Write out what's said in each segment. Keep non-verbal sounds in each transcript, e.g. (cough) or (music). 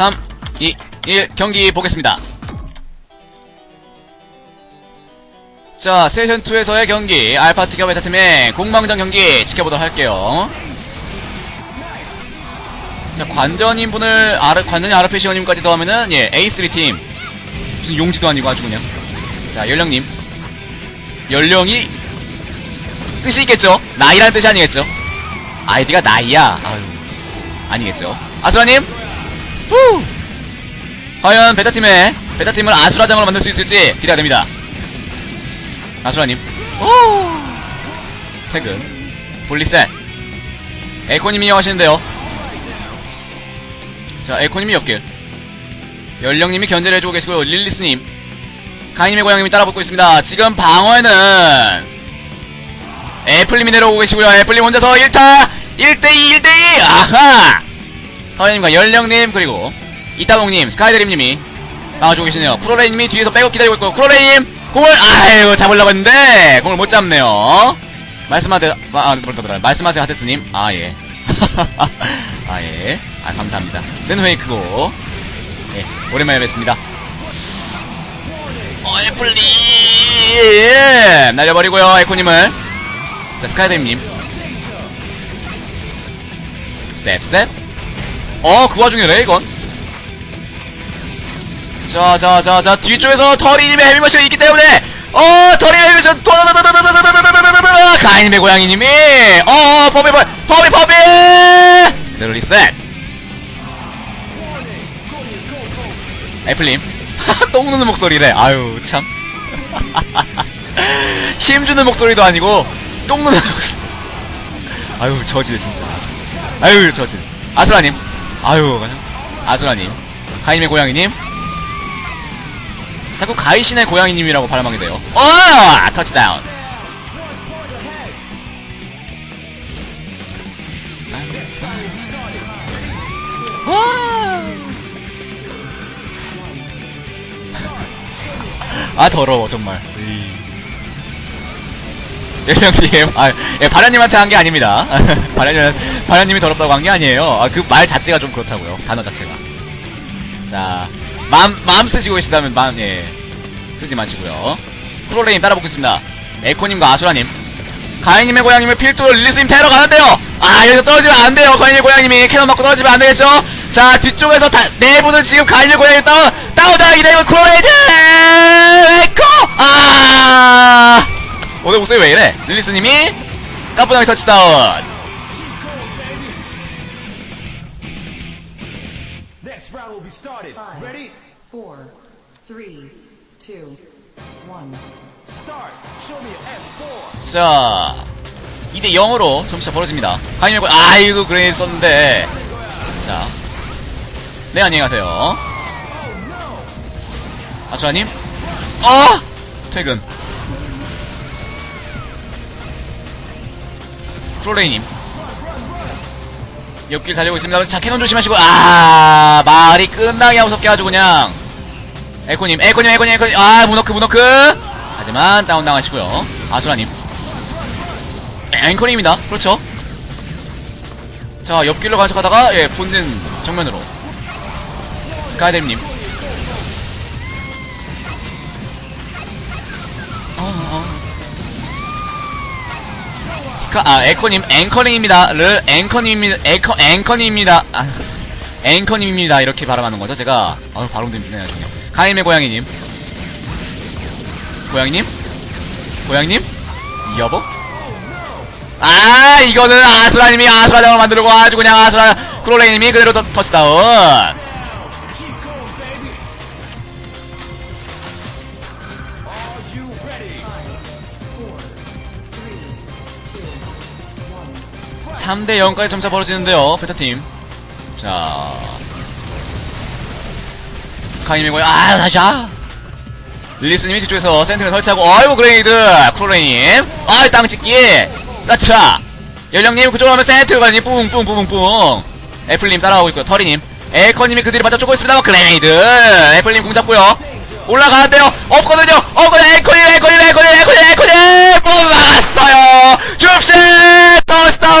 3, 2, 1 경기 보겠습니다. 자, 세션 2에서의 경기, 알파티가 베타팀의 공방전 경기 지켜보도록 할게요. 자, 관전인 분을, 아르, 관전인 아르페시오님까지 더하면은, 예, A3 팀. 무슨 용지도 아니고 아주 그냥. 자, 연령님. 연령이, 뜻이 있겠죠? 나이라는 뜻이 아니겠죠? 아이디가 나이야. 아유, 아니겠죠? 아수라님? 후! 과연 베타팀의, 베타팀을 아수라장으로 만들 수 있을지 기대가 됩니다. 아수라님. 오! 태그. 볼리셋. 에코님이 이용하시는데요. 자, 에코님이 옆길. 연령님이 견제를 해주고 계시고요. 릴리스님. 가인님의 고양님이 따라붙고 있습니다. 지금 방어에는 애플님이 내려오고 계시고요. 애플님 혼자서 1타! 1대2, 1대2! 아하! 서현님과 연령님, 그리고 이따봉님, 스카이드림님이 나와주고 계시네요. 프로레이님이 뒤에서 백업 기다리고 있고, 프로레이님! 공을, 아유, 잡으려고 했는데, 공을 못 잡네요. 말씀하세요, 아, 아, 말씀하세요. 아, 예. (laughs) 아, 예. 아, 감사합니다. 는 웨이크고, 예, 오랜만에 뵙습니다. 어, 애플님! 날려버리고요, 에코님을. 자, 스카이드림님. 스텝, 스텝. 어, 그 와중에 레이건. 자, 자, 자, 자, 뒤쪽에서 터리님의 헤비머신이 있기 때문에, 어, 터리님의 헤비머신, 도다다다다다다다다다다다다 가인님의 고양이님이, 어, 퍼비, 퍼비, 퍼비, 퍼비! 그대로 리셋. 애플님. 똥 누는 목소리래. 아유, 참. 힘주는 목소리도 아니고, 똥 누는 목소리. 아유, 저질, 진짜. 아유, 저질. 아수라님. 아유, 그냥. 아수라님. 가인님의 고양이님. 자꾸 가이신의 고양이님이라고 발음하게 돼요. 어! 터치다운. 아 더러워 정말. 예령님, 아, 예, 바련님한테 한 게 아닙니다. (laughs) 바련님, 바련님이 더럽다고 한 게 아니에요. 아, 그 말 자체가 좀 그렇다고요. 단어 자체가. 자, 마음, 마음 쓰시고 계시다면 마음, 예, 쓰지 마시고요. 프로레임 따라 보겠습니다. 에코님과 아수라님. 가인님의 고양님의 필두 릴리스님 테러 가는데요! 아, 여기서 떨어지면 안 돼요. 가인님의 고양님이 캐논 맞고 떨어지면 안 되겠죠? 자, 뒤쪽에서 다, 네 분은 지금 가인님의 고양님 다운, 다운다! 이대로 크로레이즈! 에코! 아! 오늘 목소리 왜 이래? 릴리스님이 까뿐하게 터치다운. Next round will be started. Five. Ready? four, three, two, one. Start. Show me your S4. 자, 2대 0으로 점수차 벌어집니다. 가인이고, 아, 이거 그레이 썼는데. 자. 네, 안녕히 가세요. 아수아님? 어! 퇴근. 프로레이님. 옆길 달리고 있습니다. 자, 캐논 조심하시고, 아, 말이 끝나게 무섭게 아주 그냥. 에코님, 에코님, 에코님, 에코님, 아, 문워크, 문워크! 하지만, 다운당하시고요. 아수라님. 앵커님입니다. 그렇죠. 자, 옆길로 간척하다가, 예, 본진 정면으로. 스카이댐님. 스카, 아, 에코님, 앵커님입니다. 를, 앵커님입니다. 에커, 앵커님입니다. 아, 앵커님입니다. 이렇게 발음하는 거죠. 제가, 아유, 발음 좀 주네요, 지금. 가임의 고양이님. 고양이님? 고양이님? 여보? 아, 이거는 아수라님이 아수라장을 만들고 아주 그냥 아수라, 크롤레이님이 그대로 터, 터치다운. 3대 0까지 점차 벌어지는데요, 베타팀. 자. 카이미 고양, 아, 다시야! 릴리스님이 뒤쪽에서 센팅을 설치하고, 어이구, 그레이드! 크롤레이님. 아이, 땅 찍기! 라차! 연령님, 그쪽으로 가면 센트를 가니, 뿡뿡뿡뿡뿡! 애플님 따라가고 있고요, 터리님. 에커님이 그 뒤를 바짝 쫓고 있습니다, 그레이드! 애플님 공 잡고요. 올라가야 돼요. 없거든요. 어, 없거든 에코님, 에코님, 에코님, 에코님, 에코님! 못 막았어요! 줍식! 터스다운!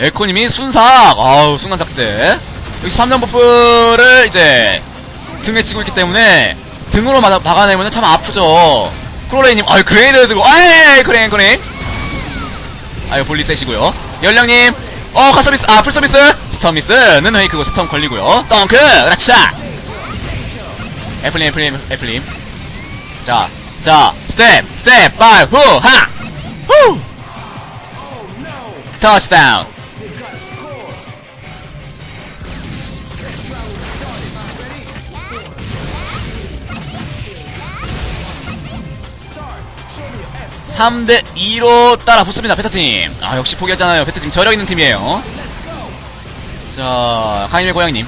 에코님이 순삭! 아우, 순간 삭제. 여기 3점 버프를 이제 등에 치고 있기 때문에 등으로 막아내면 참 아프죠. 크롤레이님, 아유, 그레이드 들고, 에이, 크레인, 크레인. 아유, 볼리 세시고요. 연령님, 어, 카서비스, 아, 풀서비스! 스톰미스는 페이크고 스톰 걸리고요. 덩크! 그렇지! 애플님, 애플님, 애플님. 자, 자, 스텝, 스텝, 파이, 후, 하! 후! 터치다운! 3대 2로 따라 붙습니다, 베타팀. 아, 역시 포기하잖아요. 베타팀 저력 있는 팀이에요. 자, 카이멜 고양님.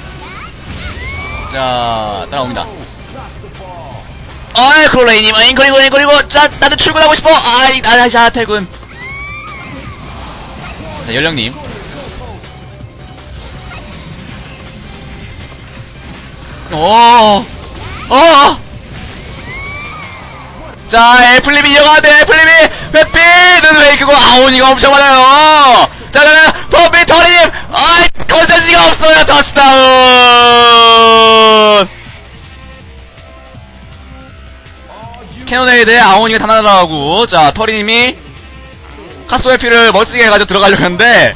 자, 따라옵니다. 아이, 크롤레이님, 아잉, 그리고, 잉, 그리고, 자, 나도 출근하고 싶어! 아이, 나야, 자, 퇴근. 자, 연령님. 오, 어! 자, 애플립이 이어가는데, 애플립이, 회피는 웨이크고, 아오니가 엄청 많아요! 자, 자, 자, 범비 터림! 아이, 컨센지가 없어요, 터치다운! 캐논에이드에 아오니가 다 날아가고, 자, 터리님이, 카스 회피를 멋지게 해가지고 들어가려고 했는데,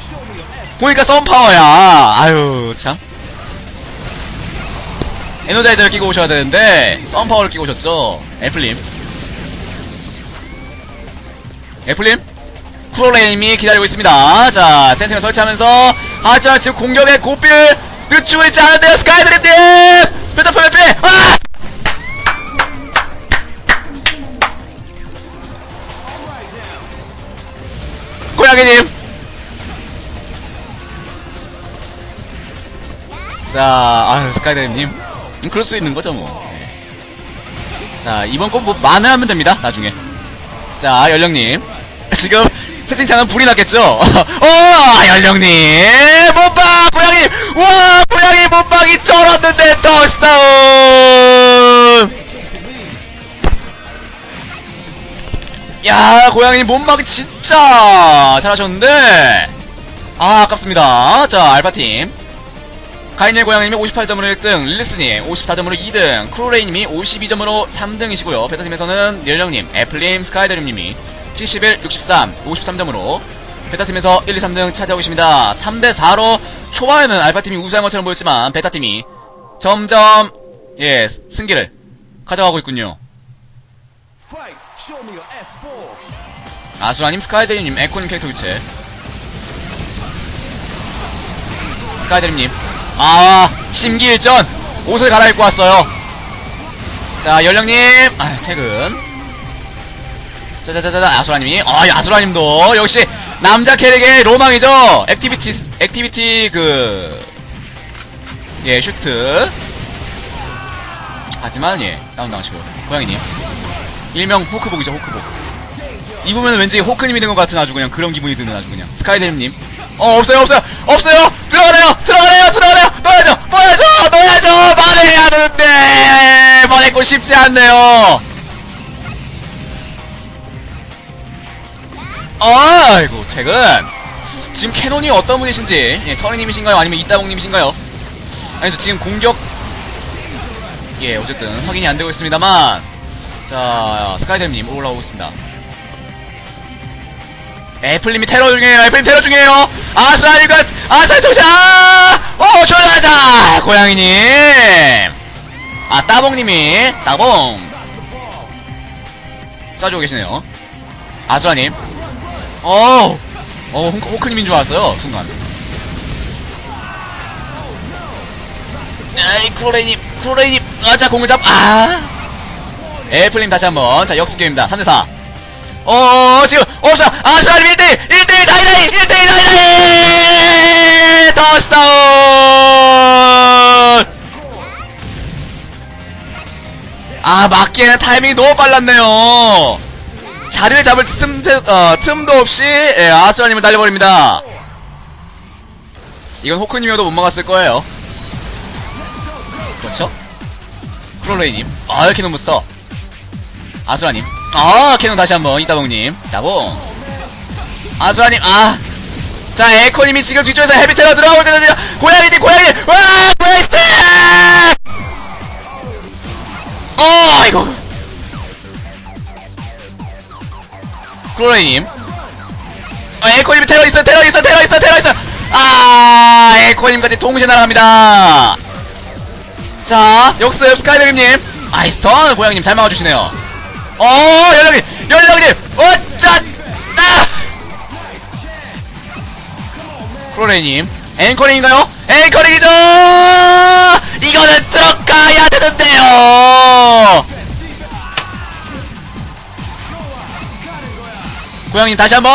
보니까 썬파워야. 아유, 참. 에너자이저를 끼고 오셔야 되는데, 썬파워를 끼고 오셨죠? 애플님. 애플님 쿠로레임이 기다리고 있습니다. 자 센티널 설치하면서 하지만 지금 공격의 고삐를 늦추고 있지 않은데요 스카이드립님 뼈잡혀 뼈피 아! 고양이님! 자 아유 스카이드립님. 음, 그럴 수 있는 거죠 뭐. 네. 자 이번 건뭐 만회 하면 됩니다 나중에. 자, 연령님. 지금 채팅창은 불이 났겠죠? (laughs) 어, 연령님! 몸박! 고양이! 우와! 고양이 몸박이 쩔었는데 터치다운! 야, 고양이 몸박 진짜 잘하셨는데! 아, 아깝습니다. 자, 알파팀. 가인의 고양이님이 58점으로 1등, 릴리스님 54점으로 2등, 크로레이님이 52점으로 3등이시고요. 베타팀에서는 연령님, 애플님, 스카이더림님이 71, 63, 53점으로 베타팀에서 1, 2, 3등 차지하고 계십니다. 3대4로 초반에는 알파팀이 우세한 것처럼 보였지만 베타팀이 점점 예 승기를 가져가고 있군요. Fight. Show me your S4. 아수라님, 스카이드림님, 에코님 캐릭터 교체. 스카이드림님. 아, 심기일전. 옷을 갈아입고 왔어요. 자, 연령님. 아, 퇴근. 자자자자, 아수라님이. 아, 이 아수라님도 역시 남자 캐릭의 로망이죠. 액티비티, 액티비티 그, 예, 슈트. 하지만 예, 다운당하시고요. 고양이님. 일명 호크복이죠, 호크복. 입으면 왠지 호크님이 된 것 같은 아주 그냥 그런 기분이 드는 아주 그냥 스카이데님님 어 없어요 없어요 없어요 들어가래요 들어가래요 들어가래요 넣어야죠 넣어야죠 넣어야죠 말해야 되는데 말했고 쉽지 않네요 아이고 퇴근 지금 캐논이 어떤 분이신지 예, 터리님이신가요 아니면 이따봉님이신가요 아니죠 지금 공격 예 어쨌든 확인이 안 되고 있습니다만 자 스카이데님 올라오고 있습니다 애플님이 테러 중이에요. 애플님 테러 중이에요. 아싸, 이거, 아싸, 조샤! 오, 조샤자! 고양이님! 아, 따봉님이, 따봉. 쏴주고 계시네요. 아수라님. 어 어, 홍- 호크님인 줄 알았어요, 순간. 에이, 쿠로레이님, 쿠로레이님, 아, 자, 공을 잡, 아! 애플님 다시 한 번. 자, 역습 게임입니다. 3대4. 어, 지금, 없어! 아수라님 1대1! 1대1 다이다이! 1대1 다이다이! 터치다운! 아, 맞기에는 타이밍이 너무 빨랐네요. 자리를 잡을 틈, 어, 틈도 없이, 예, 아수라님을 날려버립니다. 이건 호크님이어도 못 막았을 거예요. 그렇죠? 프롤레이님. 아, 캐논 부스터. 아수라님. 아, 캐논 다시 한 번. 이따봉님. 따봉. 아수라님, 아. 자, 에코님이 지금 뒤쪽에서 헤비 테러 들어가고 있거든요. 고양이님, 고양이! 와! 고양이 스택! 어, 이거. 크로레이님. 어, 에코님이 테러 있어, 테러 있어, 테러 있어, 테러 있어! 아, 에코님까지 동시에 날아갑니다. 자, 역습 스카이드림님. 아이스턴 고양이님 잘 막아주시네요. 어, 연락님, 연락님, 어, 짜, 아! 프로레이님, 앵커링인가요? 앵커링이죠! 이거는 들어가야 되는데요! 고양이님 다시 한 번,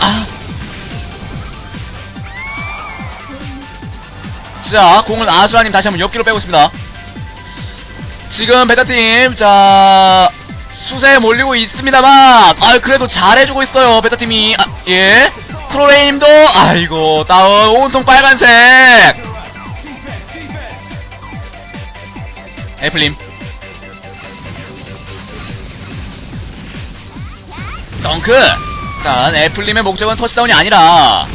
아. 자, 공은 아수라님 다시 한번 옆뒤로 빼고 있습니다. 지금 베타팀, 자, 수세에 몰리고 있습니다만, 아 그래도 잘해주고 있어요, 베타팀이. 아, 예. 크로레임도, 아이고, 다운, 온통 빨간색. 애플님. 덩크! 일단, 애플님의 목적은 터치다운이 아니라,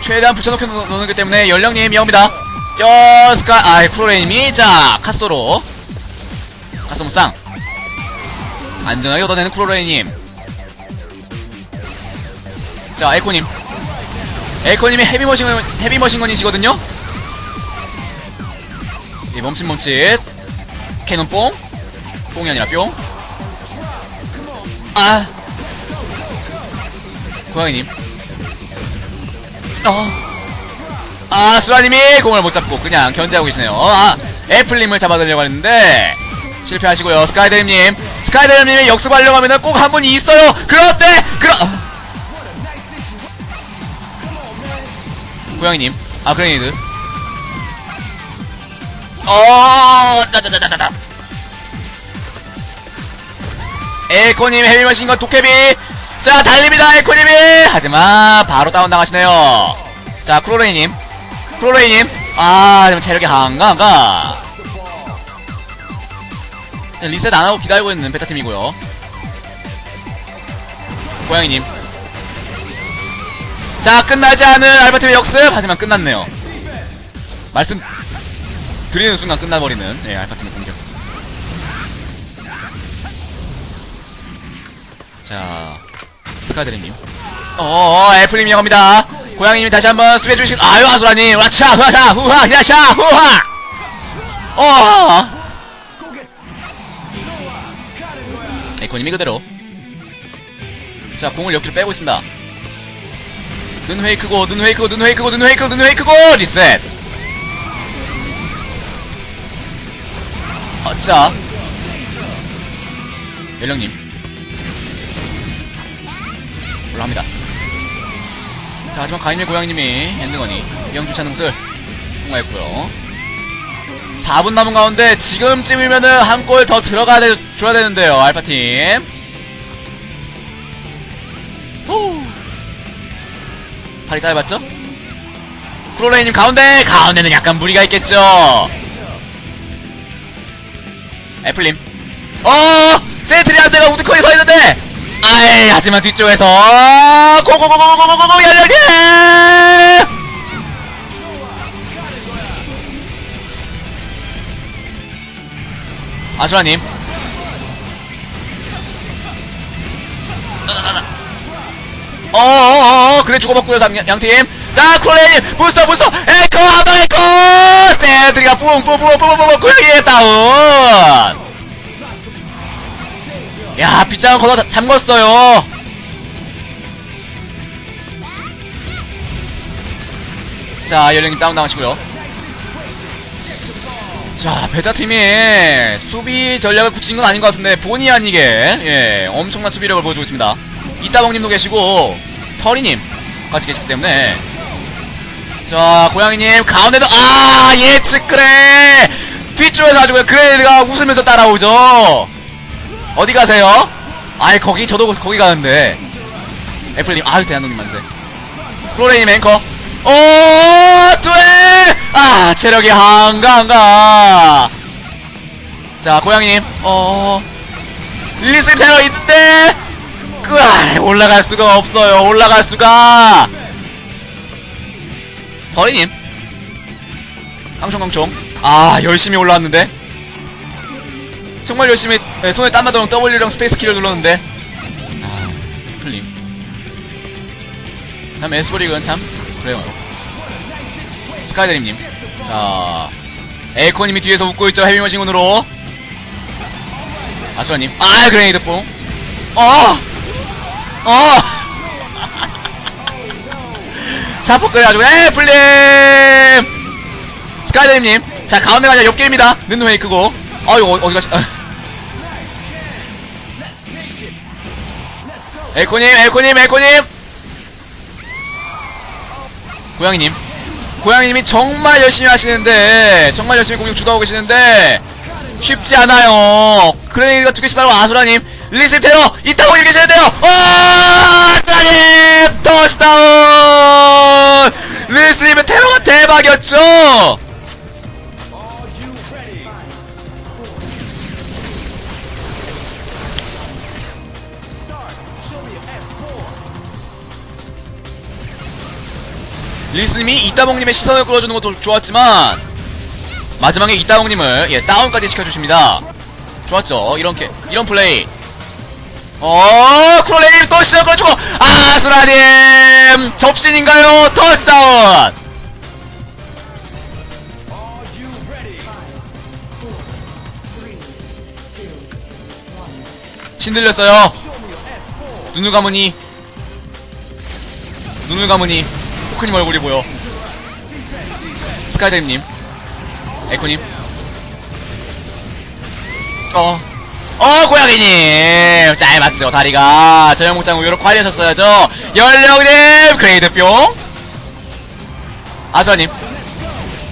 최대한 붙여놓게 놓- 놓는기 때문에 연령님 이어옵니다. 여 스카 아이 크로레님이 자 카소로 카소 무쌍 안전하게 얻어내는 크로레님. 자 에코님 에코님이 헤비머신 헤비머신건이시거든요. 이 멈칫 멈칫 캐논 뽕 뽕이 아니라 뿅. 아 고양이님. 어. 아, 수라님이 공을 못 잡고 그냥 견제하고 계시네요. 아, 애플님을 잡아들려고 했는데 실패하시고요. 스카이드림님, 스카이드림님이 역습하려고 하면은 꼭한 분이 있어요. 그런데 그러. 아. 고양이님, 아 그레이드. 어, 따다다다다다. 에코님 헤비머신건 도깨비. 자 달립니다 에코님이. 하지만 바로 다운 당하시네요. 자 크로레이님, 크로레이님. 아 지금 체력이 한가한가. 리셋 안 하고 기다리고 있는 베타팀이고요. 고양이님. 자 끝나지 않은 알바팀의 역습 하지만 끝났네요. 말씀 드리는 순간 끝나버리는 예, 알파팀의 공격. 자 스카드리님. 어, 애플님 이어갑니다. 고양이님 다시 한번 수비해 주시. 아유 아수라님, 와차, 후하, 후하, 야샤, 후하. 어. 에코님이 그대로. 자 공을 옆뒤로 빼고 있습니다. 눈 회이크고, 눈 회이크고, 눈 회이크고, 눈 회이크고, 눈 회이크고 리셋. 어, 자. 연령님. 올라갑니다. 자, 하지만 가인의 고양님이 핸드건이 않은 것을 통과했고요 4분 남은 가운데 지금쯤이면은 한 골 더 들어가야 돼, 줘야 되는데요, 알파팀. 호. 팔이 짧았죠? 크로레이님 가운데! 가운데는 약간 무리가 있겠죠? 애플님. 어! 세트리한테가 우드커에 서 있는데! 아이, 하지만 뒤쪽에서, 고고고고고고고고 연령님! 아수라님. 어어어어 그래 죽어먹고요 양, 양팀 자 쿨레님 부스터 부스터 에코 한방 에코 세트리가 뿡뿡뿡뿡뿡뿡 고양이에 다운 야 빗장을 걷어 잠궜어요. 자 연령님 다운 당하시고요. 자 베타팀이 수비 전략을 굳힌 건 아닌 것 같은데 본의 아니게 예 엄청난 수비력을 보여주고 있습니다. 이따봉님도 계시고 터리님 같이 계시기 때문에. 자 고양이님 가운데도 아 예측 그래 뒤쪽에서 아주 그레이드가 웃으면서 따라오죠 어디 가세요? 아이 거기 저도 거기 가는데 애플님 아유 대한민국 만세 프로레이님 앵커 오 뚜에 아 체력이 한가 한가 자 고양이님 어 릴리스 테러 있는데 그, 아, 올라갈 수가 없어요. 올라갈 수가. 버리님. 깡총깡총. 아, 열심히 올라왔는데. 정말 열심히, 네, 손에 땀 나도록 W랑 스페이스 키를 눌렀는데. 아, 풀림. 참, 에스보릭은 참, 그래요. 스카이드림님. 자, 에이코님이 뒤에서 웃고 있죠, 헤비머신군으로. 아수라님. 아, 그레이드 뽕. 어! 어! (laughs) 자폭 그래가지고, 에, 풀림! 스카이드림님. 자, 가운데 가자, 옆게임이다. 눈눈 웨이크고. 아, 이거 어- 어디 가시, 아. 에이코님, 에이코님, 에이코님! 고양이님. 고양이님이 정말 열심히 하시는데, 정말 열심히 공격 주도하고 계시는데, 쉽지 않아요. 그레이가 두 개씩 따로 아수라님. 리슬 테러! 이따고 계셔야 돼요! 어! 아수라님! 터치다운! 리슬님의 테러가 대박이었죠! 리스님이 이따봉님의 시선을 끌어주는 것도 좋았지만 마지막에 이따봉님을 예 다운까지 시켜주십니다. 좋았죠. 이런 게 이런 플레이. 어 크롤레님 또 시선 끌어주고 아수라님 접신인가요? 터치다운. 신들렸어요. Show me your S4. 눈을 감으니 눈을 감으니 포크님 얼굴이 보여. 스카이다임님, 에코님. 어, 어 고양이님 잘 맞죠 다리가 저영목장 우유로 관리하셨어야죠. 연령님 그레이드 뿅. 아수아님.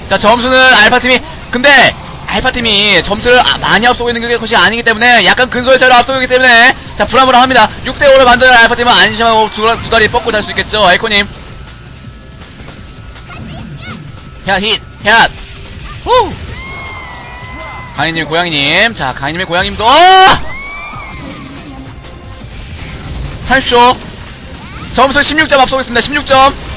자 점수는 알파팀이 근데 알파팀이 점수를 아- 많이 앞서고 있는 것이 아니기 때문에 약간 근소의 차이로 앞서고 있기 때문에 자 불안불안합니다 6대5를 만드는 알파팀은 안심하고 두, 두 다리 뻗고 잘 수 있겠죠 에코님 샷힛 샷 후! 가인님 고양이님 자 가인님의 고양이님도 어! 30초 점수 16점 앞서고 있습니다 16점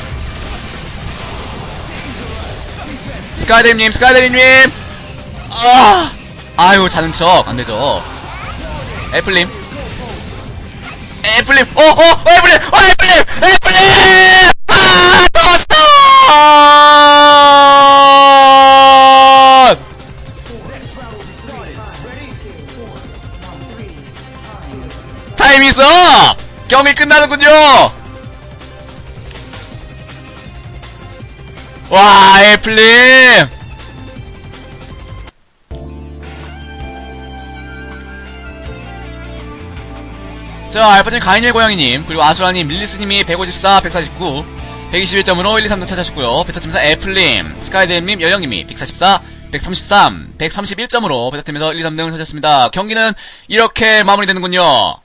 스카이드림님, 스카이드림님! 아! 아유, 자는 척. 안 되죠. 애플님. 애플님! 어, 어, 어, 애플님! 어, 애플님! 애플님! 타임 있어! 경기 끝나는군요! 와, 애플님! 자, 알파팀 가인의 고양이님, 그리고 아수라님, 밀리스님이 154, 149, 121점으로 1, 2, 3등 차지하셨고요. 베타팀에서 애플님, 스카이드님, 여영님이 144, 133, 131점으로 베타팀에서 1, 2, 3등 차지했습니다. 경기는 이렇게 마무리되는군요.